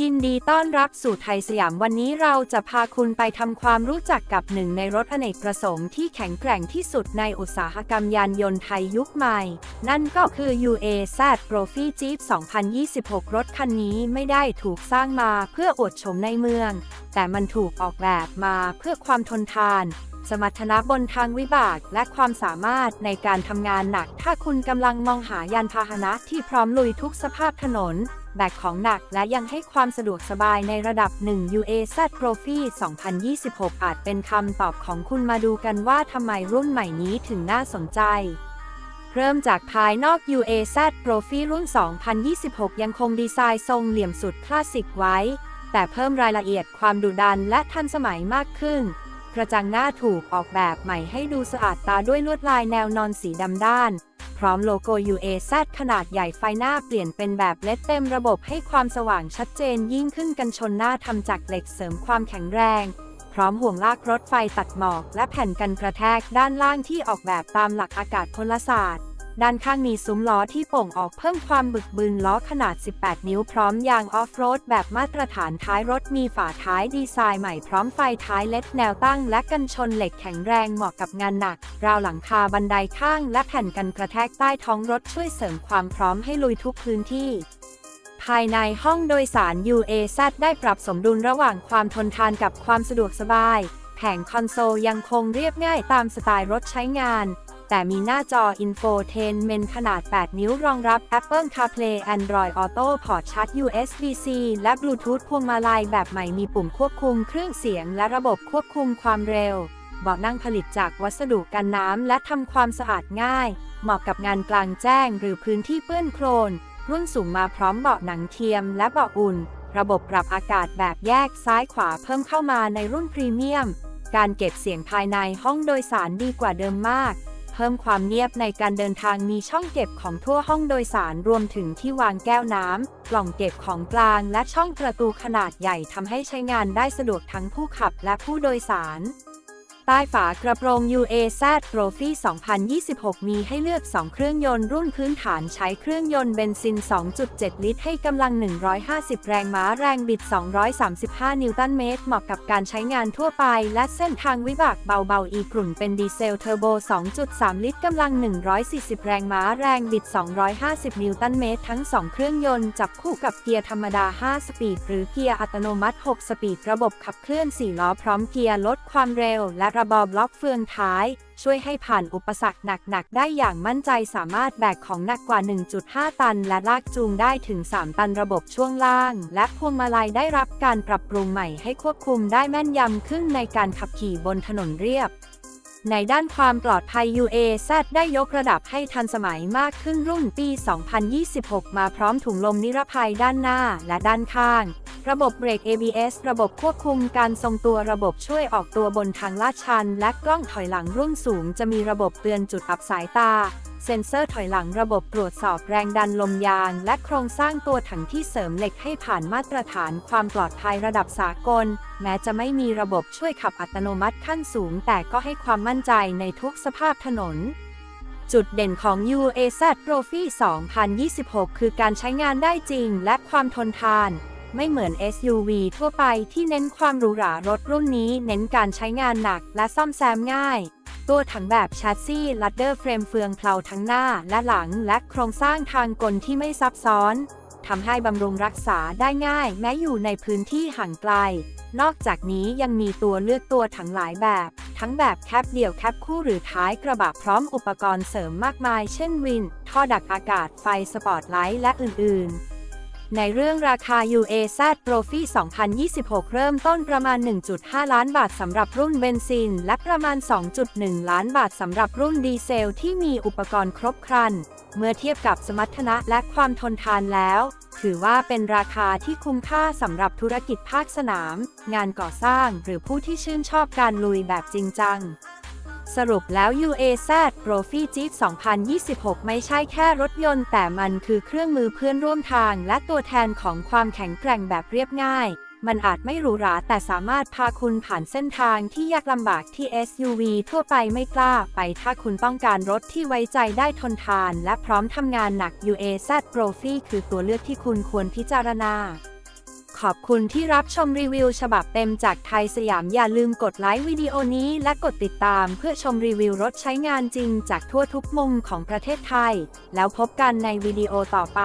ยินดีต้อนรับสู่ไทยสยามวันนี้เราจะพาคุณไปทำความรู้จักกับหนึ่งในรถอเนกประสงค์ที่แข็งแกร่งที่สุดในอุตสาหกรรมยานยนต์ไทยยุคใหม่ นั่นก็คือ UAZ Trophy Jeep 2026 รถคันนี้ไม่ได้ถูกสร้างมาเพื่ออวดโฉมในเมือง แต่มันถูกออกแบบมาเพื่อความทนทานสมรรถนะบนทางวิบากและความสามารถในการทำงานหนัก ถ้าคุณกำลังมองหายานพาหนะที่พร้อมลุยทุกสภาพถนน แบกของหนักและยังให้ความสะดวกสบายในระดับ 1 UAZ Trophy 2026 อาจเป็นคำตอบของคุณมาดูกันว่าทำไมรุ่นใหม่นี้ถึงน่าสนใจ เริ่มจากภายนอก UAZ Trophy รุ่น 2026 ยังคงดีไซน์ทรงเหลี่ยมสุดคลาสสิกไว้ แต่เพิ่มรายละเอียดความดุดันและทันสมัยมากขึ้น กระจังหน้าถูกออกแบบใหม่ให้ดูสะอาดตาด้วยลวดลายแนวนอนสีดำด้าน พร้อมโลโก้ UAZ ขนาดใหญ่ไฟหน้าเปลี่ยนเป็นแบบเลดเต็มระบบให้ความสว่างชัดเจนยิ่งขึ้นกันชนหน้าทำจากเหล็กเสริมความแข็งแรง พร้อมห่วงลากรถไฟตัดหมอก และแผ่นกันกระแทกด้านล่างที่ออกแบบตามหลักอากาศพลศาสตร์ ด้านข้างมีซุ้มล้อที่โป่งออกเพิ่มความบึกบึนล้อขนาด 18 นิ้วพร้อมยางออฟโรดแบบมาตรฐานท้ายรถมีฝาท้ายดีไซน์ใหม่พร้อมไฟท้ายเล็ดแนวตั้งและกันชนเหล็กแข็งแรงเหมาะกับงานหนัก ราวหลังคาบันไดข้างและแผ่นกันกระแทกใต้ท้องรถช่วยเสริมความพร้อมให้ลุยทุกพื้นที่ภายในห้องโดยสาร UAZ ได้ปรับสมดุลระหว่างความทนทานกับความสะดวกสบาย แผงคอนโซลยังคงเรียบง่ายตามสไตล์รถใช้งาน แต่มีหน้าจอ Infotainment ขนาด 8 นิ้วรองรับ Apple CarPlay Android Auto พอร์ตชาร์จ USB-C และ Bluetooth พวงมาลัยแบบใหม่มีปุ่มควบคุมเครื่องเสียงและระบบควบคุมความเร็วเบาะนั่งผลิตจากวัสดุกันน้ำและทำความสะอาดง่าย เหมาะกับงานกลางแจ้งหรือพื้นที่เปื้อนโคลน รุ่นสูงมาพร้อมเบาะหนังเทียมและเบาะอุ่น ระบบปรับอากาศแบบแยกซ้ายขวาเพิ่มเข้ามาในรุ่นพรีเมียม การเก็บเสียงภายในห้องโดยสารดีกว่าเดิมมาก พิ่มความเงียบในการเดินทางมีช่องเก็บของทั่วห้องโดยสารรวมถึงที่วางแก้วน้ำกล่องเก็บของกลางและช่องประตูขนาดใหญ่ทำให้ใช้งานได้สะดวกทั้งผู้ขับและผู้โดยสาร ใต้ฝากระโปรง UAZ Trophy 2026 มีให้เลือก 2 เครื่องยนต์รุ่นพื้นฐานใช้เครื่องยนต์เบนซิน 2.7 ลิตร ให้กำลัง 150 แรงม้าแรงบิด 235 นิวตันเมตร เหมาะกับการใช้งานทั่วไป และเส้นทางวิบากเบาๆ อีกลุ่นเป็นดีเซลเทอร์โบ 2.3 ลิตร กำลัง 140 แรงม้าแรงบิด 250 นิวตันเมตร ทั้ง 2 เครื่องยนต์จับคู่กับเกียร์ธรรมดา 5 สปีด หรือเกียร์อัตโนมัติ 6 สปีด ระบบขับเคลื่อน 4 ล้อพร้อมเกียร์ลดความเร็วและระบอบล็อกเฟืองท้าย ช่วยให้ผ่านอุปสรรคหนัก ๆ ได้อย่างมั่นใจสามารถแบกของหนักกว่า 1.5 ตัน และลากจูงได้ถึง 3 ตันระบบช่วงล่าง และพวงมาลัยได้รับการปรับปรุงใหม่ให้ควบคุมได้แม่นยำขึ้นในการขับขี่บนถนนเรียบในด้านความปลอดภัย UAZ ได้ยกระดับให้ทันสมัยมากขึ้นรุ่นปี 2026 มาพร้อมถุงลมนิรภัยด้านหน้าและด้านข้าง ระบบเบรก ABS ระบบควบคุมการทรงตัวระบบช่วยออกตัวบนทางลาดชัน และกล้องถอยหลังรุ่นสูง จะมีระบบเตือนจุดอับสายตา เซ็นเซอร์ถอยหลังระบบตรวจสอบแรงดันลมยาง และโครงสร้างตัวถังที่เสริมเหล็กให้ผ่านมาตรฐานความปลอดภัยระดับสากล แม้จะไม่มีระบบช่วยขับอัตโนมัติขั้นสูง แต่ก็ให้ความมั่นใจในทุกสภาพถนนจุดเด่นของ UAZ Trophy 2026 คือการใช้งานได้จริงและความทนทาน ไม่เหมือน SUV ทั่วไปที่เน้นความหรูหรารถรุ่นนี้เน้นการใช้งานหนักและซ่อมแซมง่าย ตัวถังแบบแชสซี่ลัดเดอร์เฟรมเฟืองเพลาทั้งหน้าและหลังและโครงสร้างทางกลที่ไม่ซับซ้อนทำให้บำรุงรักษาได้ง่าย แม้อยู่ในพื้นที่ห่างไกล นอกจากนี้ยังมีตัวเลือกตัวถังหลายแบบ ทั้งแบบแคปเดี่ยวแคปคู่หรือท้ายกระบะพร้อมอุปกรณ์เสริมมากมาย เช่นวิน ท่อดักอากาศไฟสปอตไลท์และอื่นๆ ในเรื่องราคา UAZ Trophy 2026 เริ่มต้นประมาณ 1.5 ล้านบาทสำหรับรุ่นเบนซิน และประมาณ 2.1 ล้านบาทสำหรับรุ่นดีเซลที่มีอุปกรณ์ครบครัน เมื่อเทียบกับสมรรถนะและความทนทานแล้ว ถือว่าเป็นราคาที่คุ้มค่าสำหรับธุรกิจภาคสนาม งานก่อสร้างหรือผู้ที่ชื่นชอบการลุยแบบจริงจัง สรุปแล้ว UAZ Trophy Jeep 2026 ไม่ใช่แค่รถยนต์ แต่มันคือเครื่องมือเพื่อนร่วมทางและตัวแทนของความแข็งแกร่งแบบเรียบง่าย มันอาจไม่หรูหราแต่สามารถพาคุณผ่านเส้นทางที่ยากลำบากที่ SUV ทั่วไปไม่กล้าไปถ้าคุณต้องการรถที่ไว้ใจได้ทนทาน และพร้อมทำงานหนัก UAZ Trophy คือตัวเลือกที่คุณควรพิจารณา ขอบคุณที่รับชมรีวิวฉบับเต็มจากไทยสยามอย่าลืมกดไลค์วิดีโอนี้และกดติดตามเพื่อชมรีวิวรถใช้งานจริงจากทั่วทุกมุมของประเทศไทย แล้วพบกันในวิดีโอต่อไป